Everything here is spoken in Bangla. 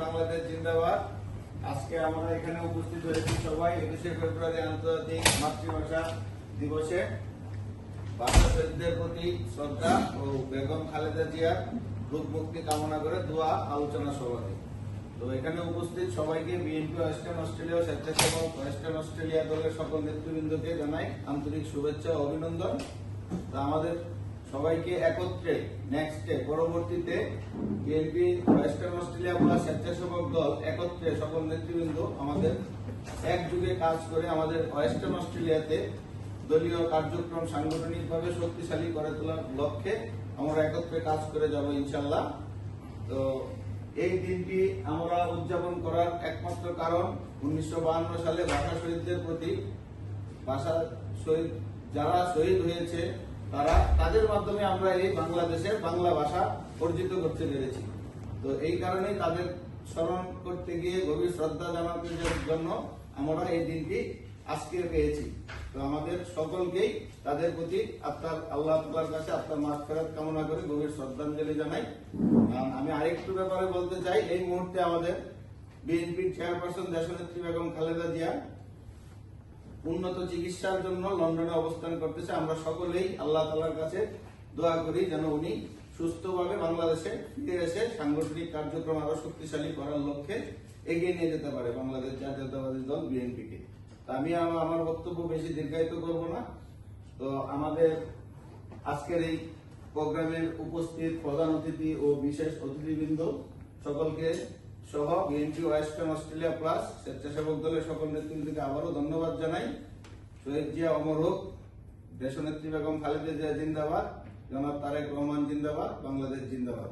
বাংলাদেশ আজকে এখানে উপস্থিত সবাই, একুশে ফেব্রুয়ারি আন্তর্জাতিক মাতৃভাষা দিবসে। প্রতি শ্রদ্ধা ও বেগম খালেদা জিয়ার রূপ মুক্তি কামনা করে দোয়া, আলোচনা তো এখানে উপস্থিত সবাইকে বিএনপি, ওয়েস্টার্ন অস্ট্রেলিয়া স্বেচ্ছাসেবক, ওয়েস্টার্ন অস্ট্রেলিয়া দলের সকল নেতৃবৃন্দকে জানাই আন্তরিক শুভেচ্ছা ও অভিনন্দন। তো আমাদের সবাইকে একত্রে নেক্সটে পরবর্তীতে বিএনপি ওয়েস্টার্ন অস্ট্রেলিয়া বা স্বেচ্ছাসেবক দল একত্রে সকল নেতৃবৃন্দ আমাদের একযুগে কাজ করে আমাদের ওয়েস্টার্ন অস্ট্রেলিয়াতে দলীয় কার্যক্রম সাংগঠনিকভাবে শক্তিশালী করে তোলার লক্ষ্যে আমরা একত্রে কাজ করে যাব ইনশাল্লাহ তো এই দিনটি আমরা উদযাপন করার একমাত্র কারণ উনিশশো সালে ভাষা শহীদদের প্রতি ভাষা শহীদ যারা শহীদ হয়েছে তারা তাদের মাধ্যমে আমরা এই বাংলাদেশের বাংলা ভাষা অর্জিত করতে পেরেছি। তো এই কারণেই তাদের স্মরণ করতে গিয়ে গভীর শ্রদ্ধা জানাতে জন্য আমরা এই দিনটি আজকে পেয়েছি। তো আমাদের সকলকেই তাদের প্রতি আপনার আল্লাহ কাছে আপনার মাঠ ফেরত কামনা করে গভীর শ্রদ্ধাঞ্জলি জানাই। আমি আরেকটু ব্যাপারে বলতে চাই, এই মুহূর্তে আমাদের বিএনপির চেয়ারপারসন দেশনেত্রী বেগম খালেদা জিয়া উন্নত চিকিৎসার জন্য লন্ডনে অবস্থান করতেছে। আমরা সকলেই আল্লাহ তালার কাছে দোয়া করি যেন উনি সুস্থভাবে বাংলাদেশে ফিরে এসে সাংগঠনিক কার্যক্রম আরও শক্তিশালী করার লক্ষ্যে এগিয়ে নিয়ে যেতে পারে বাংলাদেশ জাতীয়তাবাদী দল বিএনপিকে। তা আমি আমার আমার বক্তব্য বেশি দীর্ঘায়িত করব না। তো আমাদের আজকের এই প্রোগ্রামের উপস্থিত প্রধান অতিথি ও বিশেষ অতিথিবৃন্দ সকলকে সহ বিএনপি ওয়েস্টার্ন অস্ট্রেলিয়া প্লাস স্বেচ্ছাসেবক দলের সকল নেতৃত্বকে আবারও ধন্যবাদ জানাই। শহীদ জিয়া অমর হোক, দেশনেত্রী বেগম খালেদা জিয়া জিন্দাবাদ, জনাব তারেক রহমান জিন্দাবাদ, বাংলাদেশ জিন্দাবাদ।